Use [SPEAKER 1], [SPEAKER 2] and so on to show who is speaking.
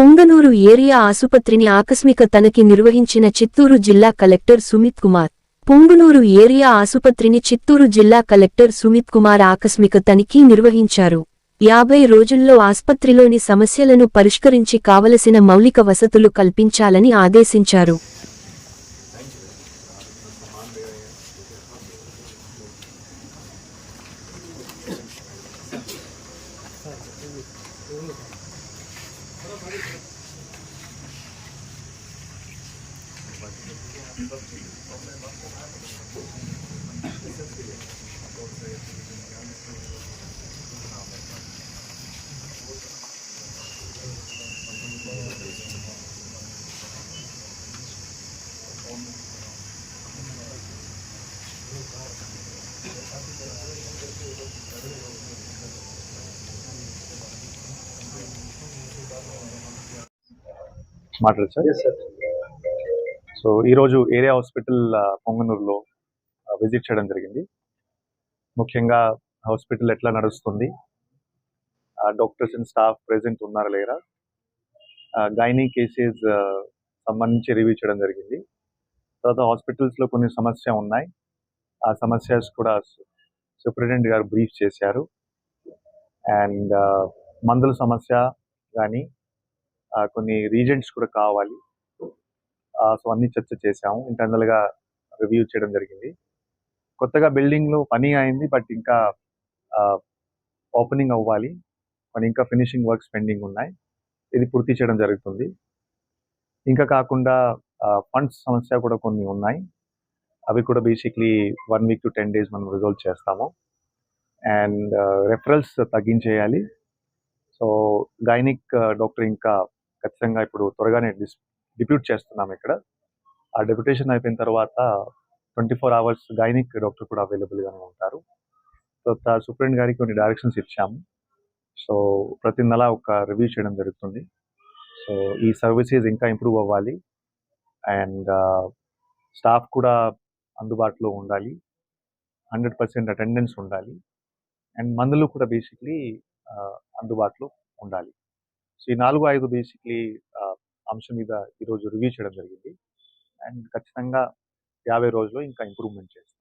[SPEAKER 1] Punganur area ఆసుపత్రిని ఆకస్మిక తనిఖీ నిర్వహించిన చిత్తూరు జిల్లా కలెక్టర్ సుమిత్ కుమార్. పొంగనూరు ఏరియా ఆసుపత్రిని చిత్తూరు జిల్లా కలెక్టర్ సుమిత్ కుమార్ ఆకస్మిక తనిఖీ నిర్వహించారు. యాభై రోజుల్లో ఆస్పత్రిలోని సమస్యలను పరిష్కరించి కావలసిన మౌలిక వసతులు కల్పించాలని ఆదేశించారు. Thank you.
[SPEAKER 2] మాట్లాడు సార్ సో ఈరోజు ఏరియా హాస్పిటల్ పొంగనూరులో విజిట్ చేయడం జరిగింది. ముఖ్యంగా హాస్పిటల్ ఎట్లా నడుస్తుంది? డాక్టర్స్ అండ్ స్టాఫ్ ప్రెసెంట్ ఉన్నారా లేరా? గైనీ కేసెస్ సంబంధించి రివ్యూ చేయడం జరిగింది. తర్వాత హాస్పిటల్స్లో కొన్ని సమస్య ఉన్నాయి. ఆ సమస్యస్ కూడా సూపరింటెండెంట్ గారు బ్రీఫ్ చేశారు. అండ్ మందుల సమస్య కానీ కొన్ని రీజెంట్స్ కూడా కావాలి. సో అన్ని చర్చ చేసాము ఇంటర్నల్గా రివ్యూ చేయడం జరిగింది. కొత్తగా బిల్డింగ్లో పని అయింది బట్ ఇంకా ఓపెనింగ్ అవ్వాలి. మరి ఇంకా ఫినిషింగ్ వర్క్స్ పెండింగ్ ఉన్నాయి. ఇది పూర్తి చేయడం జరుగుతుంది. ఇంకా కాకుండా ఫండ్స్ సమస్య కూడా కొన్ని ఉన్నాయి. అవి కూడా basically one week to ten days మనం రిజాల్వ్ చేస్తాము. అండ్ రెఫరల్స్ తగ్గించేయాలి. సో గైనిక్ డాక్టర్ ఇంకా ఖచ్చితంగా ఇప్పుడు త్వరగానే డిస్ డిప్యూట్ చేస్తున్నాం ఇక్కడ. ఆ డెప్యుటేషన్ అయిపోయిన తర్వాత twenty four hours gynaec doctor కూడా అవైలబుల్గానే ఉంటారు. తర్వాత సూపరింట్ గారికి కొన్ని డైరెక్షన్స్ ఇచ్చాము. సో ప్రతి నెల ఒక రివ్యూ చేయడం జరుగుతుంది. సో ఈ సర్వీసెస్ ఇంకా ఇంప్రూవ్ అవ్వాలి. అండ్ స్టాఫ్ కూడా అందుబాటులో ఉండాలి. హండ్రెడ్ పర్సెంట్ అటెండెన్స్ ఉండాలి. అండ్ మందులు కూడా బేసిక్లీ అందుబాటులో ఉండాలి. సో ఈ నాలుగు ఐదు బేసిక్లీ అంశం మీద ఈరోజు రివ్యూ చేయడం జరిగింది. అండ్ ఖచ్చితంగా యాభై రోజుల్లో ఇంకా ఇంప్రూవ్మెంట్ చేస్తాం.